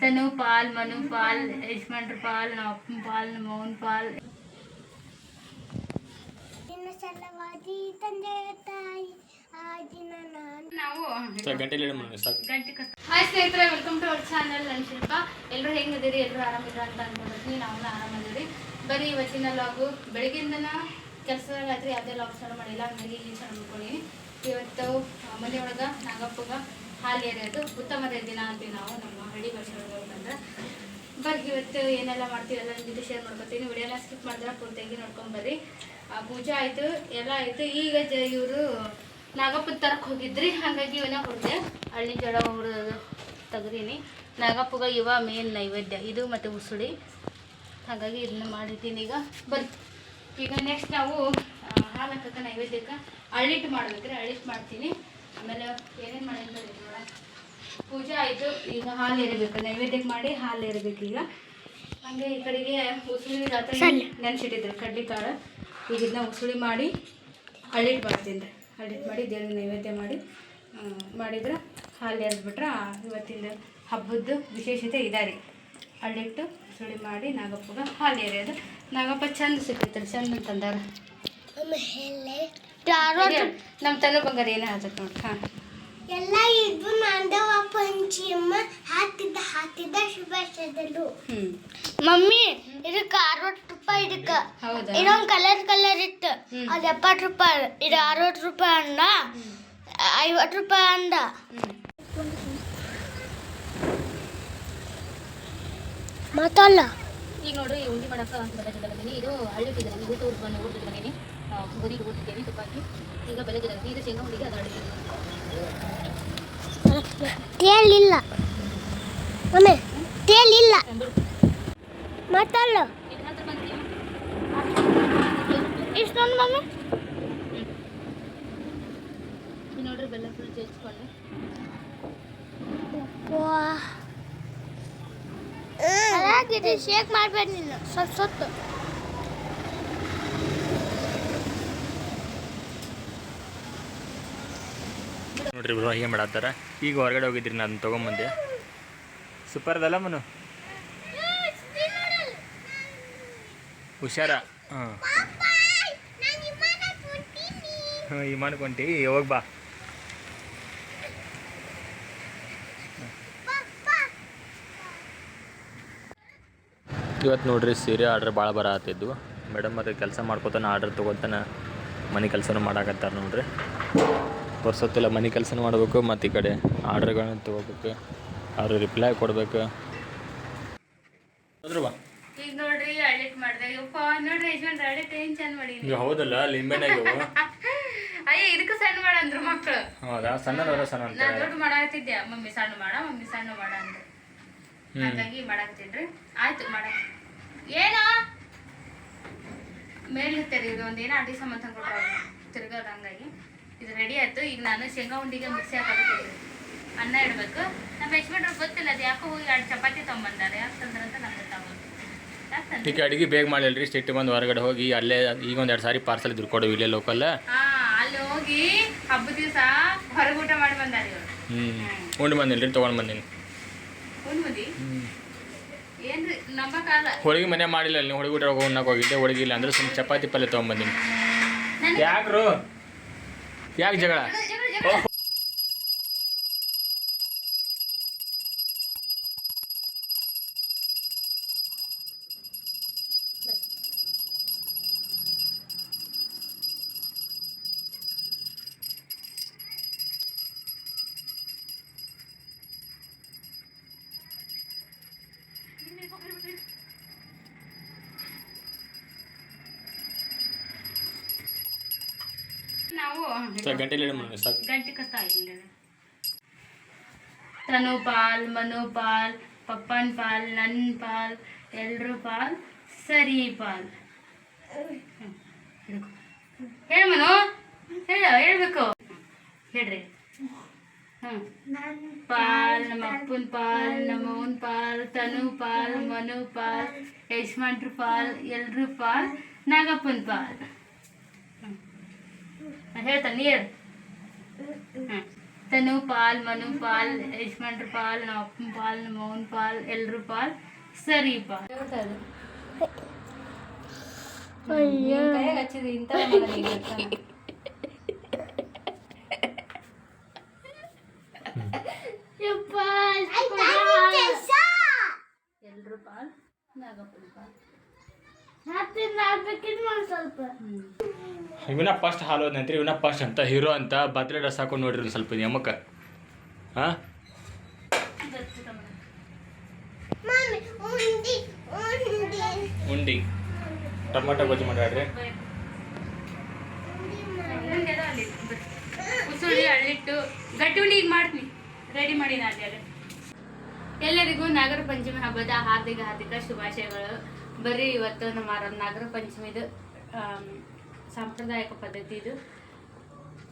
ತನು ಪಾಲ್ ಮನು ಪಾಲ್ ಯಜಮಾನ್ರ ಪಾಲ್ ನಮ್ಮ ಅಪ್ಪನ ಪಾಲ್. ನಮ್ಮ ಅವನ ಪಾಲ್ ಹಾಯ್ ಸ್ನೇಹಿತರೆ ವೆಲ್ಕಮ್ ಟು ಅವರ್ ಚಾನಲ್ ನನ್ನ ಶಿಲ್ಪ. ಎಲ್ಲರೂ ಹೆಂಗದಿರಿ ಎಲ್ಲರೂ ಆರಾಮಿದ್ರ ಅಂತ ಅನ್ಕೊಂಡಿರ್ತೀನಿ ನಾವು ಆರಾಮದಿರಿ ಬರೀ ಇವತ್ತಿನ ಲಾಗು ಬೆಳಿಗ್ಗೆಯಿಂದನ ಕೆಲಸದಾಗಾದ್ರೆ ಯಾವುದೇ ಲಾಗ್ ಸ್ಟಾರ್ಟ್ ಮಾಡಿಲ್ಲ. ಹಂಗಾಗಿ ಈ ಸ್ಟಾರ್ಟ್ ಮಾಡ್ಕೊಂಡಿನಿ ಇವತ್ತು ಮನೆಯೊಳಗೆ ನಾಗಪ್ಪಗ ಹಾಲು ಎರೆಯೋದು ಉತ್ತಮದ ದಿನ ಅಂತ ನಾವು ನಮ್ಮ ಹಳ್ಳಿ ಭಾಷೆ ಬಂದ್ರೆ. ಇವತ್ತು ಏನೆಲ್ಲ ಮಾಡ್ತೀವಿ ಎಲ್ಲ ನಿಮ್ಮ ಜೊತೆ ಶೇರ್ ಮಾಡ್ಕೊತೀನಿ. ವಿಡಿಯೋನ ಸ್ಕಿಪ್ ಮಾಡಿದ್ರೆ ಪೂರ್ತಿಯಾಗಿ ನೋಡ್ಕೊಂಬರ್ರಿ ಆ, ಪೂಜೆ ಆಯಿತು ಎಲ್ಲ ಆಯಿತು. ಈಗ ಜ ಇವರು ನಾಗಪ್ಪನ ತರಕ್ಕೆ ಹೋಗಿದ್ರಿ. ಹಾಗಾಗಿ ಇವನ್ನ ಹೊಡೆದೆ ಹಳ್ಳಿ ಜಡ ಹೊಡೆದು ತೆಗ್ದೀನಿ. ನಾಗಪ್ಪಗ ಇವ ಮೇನ್ ನೈವೇದ್ಯ. ಇದು ಮತ್ತು ಉಸುಳಿ. ಹಾಗಾಗಿ ಇದನ್ನ ಮಾಡಿದ್ದೀನಿ ಈಗ. ಬರ್ ಈಗ ನೆಕ್ಸ್ಟ್ ನಾವು ಹಾಲಕ್ಕ ನೈವೇದ್ಯಕ್ಕೆ ಅಳ್ಳಿಟ್ಟು ಮಾಡ್ಬೇಕ್ರಿ. ಅಳ್ಳಿಟ್ಟು ಮಾಡ್ತೀನಿ. ಆಮೇಲೆ ಏನೇನು ಮಾಡಿದ್ರು ನೋಡ. ಪೂಜೆ ಆಯಿತು ಈಗ ಹಾಲು ಎರಿಬೇಕು ನೈವೇದ್ಯಕ್ಕೆ ಮಾಡಿ ಹಾಲು ಎರಿಬೇಕು ಈಗ. ಹಂಗೆ ಈ ಕಡೆಗೆ ಉಸುಳಿ ರಾತ್ರಿ ನೆನೆಸಿಟ್ಟಿದ್ರು ಕಡ್ಲಿ ಕಾಳು ಈಗ ಇದನ್ನ ಉಸುಳಿ ಮಾಡಿ ಹಳ್ಳಿಟ್ಟು ಮಾಡ್ತೀನಿ ಹಳ್ಳಿಟ್ಟು ಮಾಡಿ ದೇವ್ರ ನೈವೇದ್ಯ ಮಾಡಿ ಮಾಡಿದ್ರೆ ಹಾಲು ಎರೆದ್ಬಿಟ್ರೆ ಇವತ್ತಿನ ಹಬ್ಬದ್ದು ವಿಶೇಷತೆ ಇದಾರೆ ಹಳ್ಳಿಟ್ಟು ಉಸುಳಿ ಮಾಡಿ ನಾಗಪ್ಪಗೆ ಹಾಲು ಎರೆಯೋದು. ನಾಗಪ್ಪ ಚಂದ ಸಿಕ್ಕೈತ್ರಿ ಚಂದ ಅಂತಂದಾರ ನಮ್ಮ ತನು ಬಂಗಾರ ಏನೇ ನೋಡಿ ಹಾಂ. ಎಲ್ಲ ಇದು ನಂದವ ಪಂಚಮ ಹಾಕಿದ್ದ ಹಾಕಿದ್ದ ಶುಭಾಶಯದಲ್ಲೂ. ಮಮ್ಮಿ ಇದಕ್ಕೆ ಅರವತ್ತು ರೂಪಾಯಿ ಇದಕ್ಕೆ. ಇದೊಂದು ಕಲರ್ ಕಲರ್ ಇತ್ತು. ಅದು ಎಪ್ಪತ್ತು ರೂಪಾಯಿ ಇದು ಅರವತ್ತು ರೂಪಾಯಿ ಅಂದ ಐವತ್ತು ರೂಪಾಯಿ ಅಂದ. ಮಾತಲ್ಲ ಈಗ ನೋಡ್ರಿ ಈ ಉಂಡಿ ಮಾಡಕ್ಕೆ ಬಂದಿದ್ದೀನಿ ಇದು ಹಳ್ಳಿಟ್ಟಿದ್ದೀನಿ ಊಟ ಊಟ ಬಂದು ಊಟ ಬಂದೀನಿ. ಗುರಿಗೆ ಊಟಿದ್ದೀನಿ ತುಪ್ಪಾಕಿ ಈಗ ಬೆಳಗ್ಗೆ ಇದು ಶೇಂಗಾ ಹುಡಿಗೆ ಅದು ಅಡುಗೆ ತೇಲಿಲ್ಲ. ಮಮ್ಮಿ ತೇಲಿಲ್ಲ. ಬಂದಿದ್ದೀನಿ ಇಷ್ಟೊಂದು ಮಮ್ಮಿ ನೋಡ್ರಿ ಬೆಲ್ಲ ಫುಲ್ ಚೇಚ್ಕೊಂಡು ಶೇಕ್ ಮಾಡ್ಬೇಡ ನೀನು. ಸ್ವಲ್ಪ ಸೊತ್ತು. ನೋಡ್ರಿ ಬ್ರೋ ಹೀಗೆ ಮಾಡತ್ತಾರ. ಈಗ ಹೊರಗಡೆ ಹೋಗಿದ್ರಿ ನಾನು ತೊಗೊಂಬಂದೆ. ಸೂಪರ್ ಅದಲ್ಲ ಮನು? ಹುಷಾರ? ಹಾಂ. ಹಾಂ, ಈ ಹೋಗಿ ಬಾ. ಇವತ್ತು ನೋಡ್ರಿ, ಸೀರೆ ಆರ್ಡ್ರ್ ಭಾಳ ಬರ ಆತಿದ್ವು. ಮೇಡಮ್ ಅದು ಕೆಲಸ ಮಾಡ್ಕೊತಾನೆ, ಆರ್ಡ್ರ್ ತೊಗೊತಾನೆ, ಮನೆ ಕೆಲಸನೂ ಮಾಡಾಕತ್ತಾರ ನೋಡ್ರಿ. ವರ್ಷೊತ್ತಿಲ್ಲ ಮನೆ ಕೆಲಸನೂ ಮಾಡಬೇಕು ಮತ್ತು ಈ ಕಡೆ ಆರ್ಡ್ರ್ಗಳನ್ನ ತೊಗೋಬೇಕು ಅವ್ರು ರಿಪ್ಲೈ ಕೊಡಬೇಕು. ಹೌದ್ರ ಬಾ. ಈಗ ನೋಡ್ರಿ ಅಡಿಟ್ ಮಾಡಿದೆ. ಯಪ್ಪ ನೋಡ್ರಿ ಯಜಮಾನ್ ಅಡಿಟ್ ಏನ್ ಚಂದ ಮಾಡೀನಿ ಈಗ ಹೌದಲ್ಲ ಲಿಂಬೆನಾಗ ಅಯ್ಯ ಇದಕ್ಕೆ ಸಣ್ಣ ಮಾಡಂದ್ರು ಮಕ್ಕಳು ಹೌದಾ? ಸಣ್ಣ ಸಣ್ಣ ನಾ ದೊಡ್ಡ ಮಾಡಾಕತ್ತಿದ್ದೆ ಮಮ್ಮಿ ಸಣ್ಣ ಮಾಡ ಮಮ್ಮಿ ಸಣ್ಣ ಮಾಡ ಅಂದ್ರು. ಹಾಗಾಗಿ ಮಾಡಾಕತ್ತೀನ್ರಿ ಆಯ್ತು ಮಾಡಕ್ ಏನ? ಮೇಲ್ ಹತ್ತೀರಿ ಇದು ಒಂದೇನೋ ಅಡಿ ಸಂಬಂಧ ಕೊಟ್ರ ತಿರ್ಗದ ಹಂಗಾಗಿ ಇದು ರೆಡಿ ಆಯ್ತು. ಈಗ ನಾನು ಶೇಂಗಾ ಉಂಡಿಗೆ ಮಿಕ್ಸಿ ಹಾಕಬೇಕು ಅನ್ನ ಇಡಬೇಕು. ನಮ್ಮ ಯಜಮಾನ್ರು ಗೊತ್ತಿಲ್ಲ ಅದು ಯಾಕೋ ಹೋಗಿ ಎರಡು ಚಪಾತಿ ತೊಗೊಂಬಂದಾರೆ. ಯಾಕೆ ತಂದ್ರಂತ ನಮಗೆ ಗೊತ್ತಾಗೋದು. ಯಾಕೆ ಈಗ ಅಡಿಗೆ ಬೇಗ ಮಾಡಿಲ್ರಿ ಸ್ಟಿಟ್ ಬಂದು ಹೊರಗಡೆ ಹೋಗಿ ಅಲ್ಲೇ ಈಗ ಒಂದು ಎರಡು ಸಾರಿ ಪಾರ್ಸಲ್ ಇದ್ರು ಕೊಡು ಇಲ್ಲೇ ಲೋಕಲ್ ಅಲ್ಲಿ ಹೋಗಿ ಹಬ್ಬದ ದಿವಸ ಹೊರಗೆ ಊಟ ಮಾಡಿ ಬಂದಾರೆ ಹ್ಮ್. ಹ್ಞೂ ಉಂಡು ಬಂದಿಲ್ರಿ ತೊಗೊಂಡು ಬಂದೀನಿ. ಹೋಳಿಗೆ ಮನೆ ಮಾಡಿಲ್ಲ ಅಲ್ಲಿ ಹೋಳಿಗೆ ಊಟ ಉಣ್ಣಕ್ಕೆ ಹೋಗಿದ್ದೆ ಹೋಳಿಗೆ ಇಲ್ಲ ಅಂದ್ರೆ ಸುಮ್ಮನೆ ಚಪಾತಿ ಪಲ್ಯ ತಗೊಂಡ್ ನನಗೆ ಯಾಕ್ರು? ಯಾಕೆ ಜಗಳ? ಗಂಟೆಲಿ ಗಂಟೆ ಕತ್ತ ತನು ಪಾಲ್ ಮನು ಪಾಲ್ ಪಪ್ಪನ್ ಪಾಲ್ ನನ್ ಪಾಲ್ ಎಲ್ರು ಪಾಲ್ ಸರಿ ಪಾಲ್ ಹೇಳು ಮನು ಹೇಳ ಹೇಳ್ಬೇಕು. ಹೇಳ್ರಿ. ಪಾಲ್ ನಮ್ಮ ಅಪ್ಪನ್ ಪಾಲ್ ನಮ್ಮ ಅವನ್ ಪಾಲ್ ತನು ಪಾಲ್ ಮನು ಪಾಲ್ ಪಾಲ್ ಎಲ್ರು ಪಾಲ್ ನಾಗಪ್ಪನ್ ಪಾಲ್. ಹೇಳ್ತಾನೆ ನೀ ಹೇಳು ಹ್ಮ್ ತನು ಪಾಲ್ ಮನು ಪಾಲ್ ಯಜಮಾನ್ರ ಪಾಲ್ ನಮ್ಮ ಅಪ್ಪನ ಪಾಲ್ ನಮ್ಮ ಅವನ ಪಾಲ್ ಎಲ್ರ ಪಾಲ್ ಸರಿ ಪಾಲ್. ಕೈಯಾಗ ಹಚ್ಚಿದ್ರಿ ಇಂಥ ಎಲ್ರ ಪಾಲ್? ನಾಗಪ್ಪನ ಪಾಲ್. ಸ್ವಲ್ಪ ಇವನ ಫಸ್ಟ್ ಹಾಲು ಹೋದ್ನಂತ್ರಿ ಇವನ ಫಸ್ಟ್ ಅಂತ ಹೀರೋ ಅಂತ ಬರ್ತ್ಡೇ ಡ್ರೆಸ್ ಹಾಕೊಂಡು ನೋಡಿರಿ ಒಂದು ಸ್ವಲ್ಪ ಯಮಕ್ಕ ಹಾಂ? ಮಮ್ಮಿ ಉಂಡಿ ಉಂಡಿ. ಉಂಡಿ. ಟೊಮೊಟೊ ಗೊಜ್ಜು ಮಾಡ್ರಿ ಉಸುಳಿ ಅಳ್ಳಿಟ್ಟು ಗಟ್ಟಿ ಉಂಡಿ ಈಗ ಮಾಡ್ತೀನಿ. ರೆಡಿ ಮಾಡಿ ನಾನು ಎಲ್ಲರಿಗೂ ನಾಗರ ಪಂಚಮಿ ಹಬ್ಬದ ಹಾರ್ದಿಕ ಹಾರ್ದಿಕ ಶುಭಾಶಯಗಳು. ಬರೀ ಇವತ್ತು ನಮ್ಮ ಅರ ನಾಗರ ಪಂಚಮಿದು ಸಾಂಪ್ರದಾಯಿಕ ಪದ್ಧತಿ ಇದು.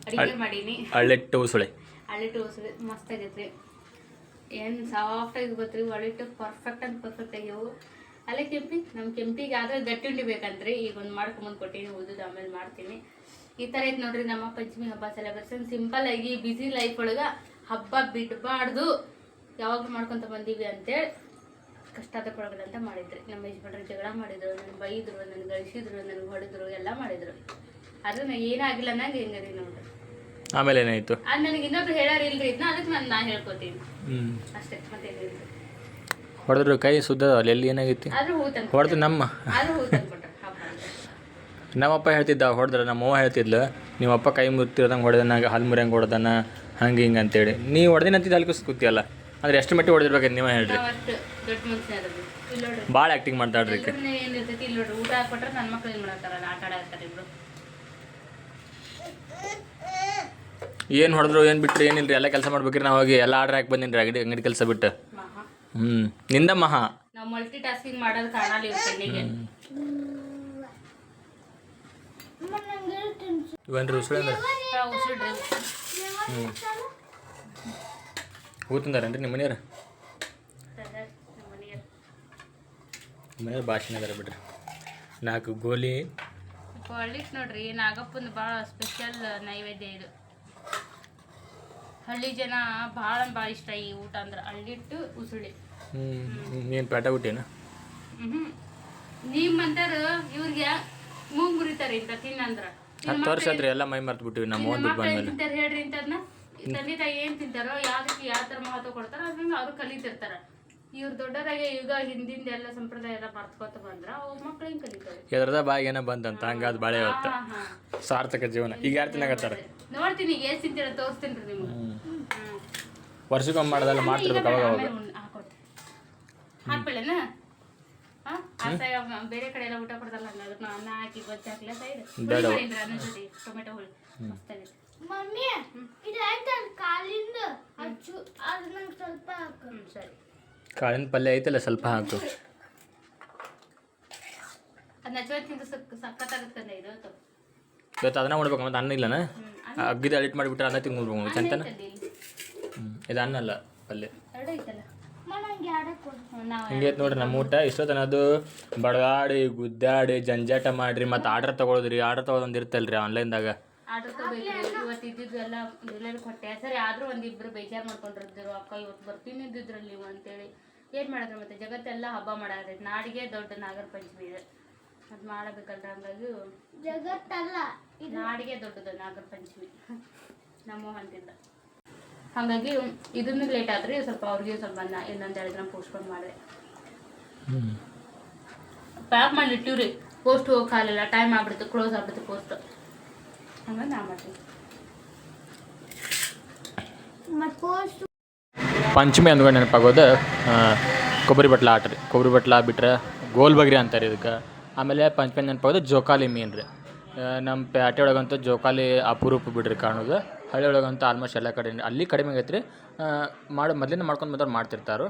ಅಡಿಗೆ ಮಾಡೀನಿ. ಹಳ್ಳೆಟ್ಟು ಉಸುಳೆ ಅಳ್ಳಿಟ್ಟು ಉಸುಳೆ ಮಸ್ತ್ ಆಗೈತ್ರಿ. ಏನು ಸಾಫ್ಟ್ ಆಗಿ ಗೊತ್ತ್ರಿ ಒಳ್ಳಿಟ್ಟು ಪರ್ಫೆಕ್ಟ್ ಅಂತ ಪರ್ಫೆಕ್ಟ್ ಆಗ್ಯಾವು ಅಲ್ಲೇ ಕೆಂಪಿ ನಮ್ಮ ಕೆಂಪಿಗೆ ಆದ್ರೆ ಗಟ್ಟಿ ಉಂಡಿ ಬೇಕಂತ್ರಿ. ಈಗ ಒಂದು ಮಾಡ್ಕೊಂಬಂದು ಕೊಟ್ಟಿನಿ ಉಳಿದು ಆಮೇಲೆ ಮಾಡ್ತೀನಿ. ಈ ಥರ ಐತೆ ನೋಡ್ರಿ ನಮ್ಮ ಪಂಚಮಿ ಹಬ್ಬ ಸೆಲೆಬ್ರೇಷನ್ ಸಿಂಪಲ್ ಆಗಿ ಬಿಸಿ ಲೈಫ್ ಒಳಗೆ ಹಬ್ಬ ಬಿಡಬಾರ್ದು. ಯಾವಾಗ ಮಾಡ್ಕೊತ ಬಂದೀವಿ ಅಂತೇಳಿ. ಕಷ್ಟದ ಪಡಗದಂತ ಮಾಡಿದ್ರಿ. ನಮ್ಮ ಯಜಮಾನ್ರು ಜಗಳ ಮಾಡಿದ್ರು ನನ್ನ ಬೈದ್ರು ನನ್ನ ಗಳಿಸಿದ್ರು ನನಗೆ ಹೊಡೆದ್ರು ಎಲ್ಲ ಮಾಡಿದ್ರು. ಆದ್ರೆ ನಾ ಏನಾಗಿಲ್ಲ ನಂಗೆ ರೀ ನೋಡ್ರಿ ಆಮೇಲೆ ಏನಾಯ್ತು? ಅದು ನನಗೆ ಇನ್ನೊಬ್ರು ಹೇಳಾರ ಇಲ್ರಿ ಇದನ್ನ ಅದಕ್ಕೆ ನಾನು ನಾ ಹೇಳ್ಕೊತೀನಿ. ಅಷ್ಟೇ ಮತ್ತೆ ಹೊಡೆದ್ರು ಕೈ ಸುದ್ದ ಅಲ್ಲಿ ಎಲ್ಲಿ ಏನಾಗೈತಿ ಆದ್ರೂ ಹೊಡೆದು ನಮ್ಮ. ನಮ್ಮಪ್ಪ ಹೇಳ್ತಿದ್ದ ಹೊಡೆದ್ರ ನಮ್ಮವ್ವ ಹೇಳ್ತಿದ್ಲು ನಿಮ್ಮಪ್ಪ ಕೈ ಮುತ್ತಿರೋದಂಗೆ ಹೊಡೆದನ ಹಾಲು ಮುರಿಯಂಗೆ ಹೊಡೆದನ ಹಂಗೆ ಹಿಂಗೆ ಅಂತೇಳಿ. ನೀವು ಹೊಡೆದಿನಂತಿದ್ದು ಅಲ್ಲಿ ಕೂತಿಯಲ್ಲ ಅಂದ್ರೆ ಎಷ್ಟು ಮಟ್ಟಿಗೆ ಹೊಡೆದಿರ್ಬೇಕು ನೀವೇ ಹೇಳ್ರಿ. ಅವತ್ತು ದೊಡ್ಡ ಮನುಷ್ಯ ಅದ್ರಿ ಇಲ್ಲಿ ನೋಡ್ರಿ ಭಾಳ ಆ್ಯಕ್ಟಿಂಗ್ ಮಾಡ್ತಾಳ್ರಿ ಈಕೆ. ಇವ್ರನ್ನ ಏನಿರ್ತೈತಿ ಇಲ್ಲಿ ನೋಡ್ರಿ ಊಟ ಹಾಕ್ಬಿಟ್ರೆ ನನ್ನ ಮಕ್ಳು ಏನ್ ಮಾಡತ್ತಾರಲ್ಲ ಆಟ ಆಡತ್ತಾರ ಇಬ್ರು ಏನು ಹೊಡೆದ್ರು ಏನು ಬಿಟ್ರಿ ಏನಿಲ್ರಿ ಎಲ್ಲ ಕೆಲಸ ಮಾಡ್ಬೇಕ್ರಿ ನಾವು ಹೋಗಿ ಎಲ್ಲ ಆರ್ಡ್ರ್ ಹಾಕಿ ಬಂದಿನಿ ಅಂಗಡಿ ಅಂಗಡಿ ಕೆಲಸ ಬಿಟ್ಟು. ಮಹಾ. ಹ್ಞೂ ನಿಂದ ಮಹಾ. ನಾವು ಮಲ್ಟಿ ಟಾಸ್ಕಿಂಗ್ ಮಾಡೋದು ಕಾಣಲ್ಲ ಇವ್ರ ಕಣ್ಣಿಗೆ. ಇವನ್ರಿ ಉಸುಳೆ ಅಂದ್ರೆ ಉಸಿಡ್ರಿ ಹ್ಞೂ ಹೂ ತಿಂದಾರೇನ್ರಿ ನಿಮ್ಮ ಮನೆಯವ್ರ? ಮನೆಯವ್ರ. ಭಾಷಣ ಅದಾರ ಬಿಡ್ರಿ. ನಾಲ್ಕು ಗೋಲಿ. ಹಳ್ಳಿಟ್ ನೋಡ್ರಿ ನಾಗಪ್ಪನ ಭಾಳ ಸ್ಪೆಷಲ್ ನೈವೇದ್ಯ ಇದು. ಹಳ್ಳಿ ಜನ ಭಾಳ ಭಾಳ ಇಷ್ಟ ಈ ಊಟ ಅಂದ್ರೆ ಹಳ್ಳಿಟ್ಟು ಉಸುಳಿ. ನೀನು ಪೇಟ ಬಿಟ್ಟೇನ ಹ್ಮ್ ನಿಮ್ಮಂತಾರ ಇವ್ರಿಗೆ ಮೂಂಗ್ ಮುರಿತಾರೆ ಇಂತ ತಿನ್ನಂದ್ರ ಹತ್ತು ವರ್ಷ ಆದ್ರೆ ಎಲ್ಲ ಮೈ ಮರ್ತು ಬಿಟ್ಟಿವಿ ನಮ್ಮ ಓನ್ ದುಡ್ಡು ಬಂದ್ಮೇಲೆ ಹೇಳ್ರಿ ಇಂತದ್ನ ತಂದೆ ತಾಯಿ ಏನ್ ತಿಂತಾರೋ ಯಾವ್ದಕ್ಕೆ ಯಾವ ತರ ಮಹತ್ವ ಕೊಡ್ತಾರೋ ಅದನ್ನ ಅವ್ರು ಕಲಿತಿರ್ತಾರ. ಇವ್ರ ದೊಡ್ಡದಾಗೆ ಈಗ ಹಿಂದಿಂದ ಎಲ್ಲ ಸಂಪ್ರದಾಯ ಎಲ್ಲ ಮರ್ತ್ಕೋತ ಬಂದ್ರ ಅವ್ ಮಕ್ಳು ಹೆಂಗ್ ಕಲಿತಾರೆ? ಎದ್ರದ ಏನೋ ಬಂದಂತ ಹಂಗಾದ್ ಬಾಳೆ ಹೊತ್ತ. ಸಾರ್ಥಕ ಜೀವನ. ಈಗ ಯಾರು ನೋಡ್ತೀನಿ ಏನ್ ತಿಂತೀರ ತೋರಿಸ್ತೀನಿ ನಿಮ್ಗೆ. ಹ್ಮ್. ವರ್ಷಕ್ಕೊಮ್ಮೆ ಮಾಡೋದಲ್ಲ ಮಾಡ್ತಿರ್ಬೇಕು ಅವಾಗ ಅವಾಗ. ಬೇರೆ ಕಡೆ ಎಲ್ಲ ಊಟ ಕೊಡ್ತಾರಲ್ಲ ಅದನ್ನ ಅನ್ನ ಹಾಕಿ ಹಾಕ್ಲ ಸೈಡ್. ಟೊಮೆಟೊ ಹುಳಿ. ಮಮ್ಮಿ ಇದು ಕಾಲಿಂದ? ಅಚ್ಚು ಅದು ನಂಗೆ ಸ್ವಲ್ಪ ಹಾಕು. ಸರಿ. ಕಾಳಿನ ಪಲ್ಯ ಐತಲ್ಲ ಸ್ವಲ್ಪ ಹಾಕು. ಅದನ್ನ ಇದು ಇವತ್ತು ಅದನ್ನ ಮಾಡ್ಬೇಕು ಮತ್ತೆ ಅನ್ನ ಇಲ್ಲನ? ಅಗ್ಗಿದ ಅಡಿಟ್ ಮಾಡಿಬಿಟ್ರೆ ಅನ್ನ ತಿಂಗ್ ಚಂತನ? ಇದು ಅನ್ನ ಅಲ್ಲ ಪಲ್ಯ. ಹಿಂಗೈತೆ ಹಿಂಗೆ ನೋಡ್ರಿ ನಮ್ಮ ಊಟ ಇಷ್ಟೊತ್ತನ ಅದು ಬಡಗಾಡಿ ಗುದ್ದಾಡಿ ಜಂಜಾಟ ಮಾಡ್ರಿ ಮತ್ತೆ ಆರ್ಡರ್ ತಗೊಳೋದ್ರಿ ಆರ್ಡರ್ ತೊಗೊಳೊಂದು ಇರ್ತಲ್ರಿ ಆನ್ಲೈನ್ದಾಗ ತಗೋಬೇಕ್ರಿ ಎಲ್ಲ ಎಲ್ಲರೂ ಕೊಟ್ಟೆ. ಸರಿ ಆದರೂ ಒಂದಿಬ್ಬರು ಬೇಜಾರು ಮಾಡ್ಕೊಂಡಿರ್ತಿದ್ರು. ಅಕ್ಕ ಇವತ್ತು ಬರ್ತೀನಿ ಇದ್ದಿದ್ರಲ್ಲಿ ನೀವು ಅಂತೇಳಿ. ಏನು ಮಾಡಿದ್ರು ಮತ್ತೆ? ಜಗತ್ತೆಲ್ಲ ಹಬ್ಬ ಮಾಡಾದ್ರೆ ನಾಡಿಗೆ ದೊಡ್ಡ ನಾಗರ ಪಂಚಮಿ ಇದೆ. ಅದು ಮಾಡಬೇಕಲ್ರ ಹಂಗಾಗಿ. ಜಗತ್ತಲ್ಲ ನಾಡಿಗೆ ದೊಡ್ಡದು ನಾಗರ ಪಂಚಮಿ ನಮ್ಮ ಅಂತಿದ್ದ ಹಾಗಾಗಿ ಇದನ್ನು ಲೇಟ್ ಆದರೆ ಸ್ವಲ್ಪ ಅವ್ರಿಗೆ ಸ್ವಲ್ಪ ಬಂದ ಇನ್ನೊಂದು ಎರಡು ದಿನ ಪೋಸ್ಟ್ಪೋನ್ ಮಾಡಿದೆ. ಪ್ಯಾಕ್ ಮಾಡಿ ಇಟ್ಟಿವ್ರಿ. ಪೋಸ್ಟ್ ಹೋಗಕ್ಕಾಗಲಿಲ್ಲ ಟೈಮ್ ಆಗ್ಬಿಡ್ತು. ಕ್ಲೋಸ್ ಆಗ್ಬಿಡ್ತು ಪೋಸ್ಟ್ ಹಂಗಾಗಿ ನಾ ಮಾಡ್ತೀನಿ. ಪೋಸ್ಟ್ ಪಂಚಮಿ ಅಂದ್ಕೊಂಡು ನೆನಪಾಗೋದು ಕೊಬ್ಬರಿ ಬಟ್ಲ ಆಟ ರೀ. ಕೊಬ್ಬರಿ ಬಟ್ಲ ಬಿಟ್ರೆ ಗೋಲ್ ಬಗ್ರಿ ಅಂತಾರೆ ಇದಕ್ಕೆ. ಆಮೇಲೆ ಪಂಚಮಿ ನೆನಪಾಗೋದು ಜೋಕಾಲಿ ಮೀನು ರೀ. ನಮ್ಮ ಪ್ಯಾಟೆ ಒಳಗಂತೂ ಜೋಕಾಲಿ ಅಪರೂಪ ಬಿಡ್ರಿ ಕಾಣೋದು. ಹಳ್ಳಿ ಒಳಗಂತೂ ಆಲ್ಮೋಸ್ಟ್ ಎಲ್ಲ ಕಡೆ ಅಲ್ಲಿ ಕಡಿಮೆ ಆಗೈತೆ ರೀ ಮಾಡಿ, ಮೊದಲಿಂದ ಮಾಡ್ಕೊಂಡು ಬಂದವ್ರು ಮಾಡ್ತಿರ್ತಾರೆ.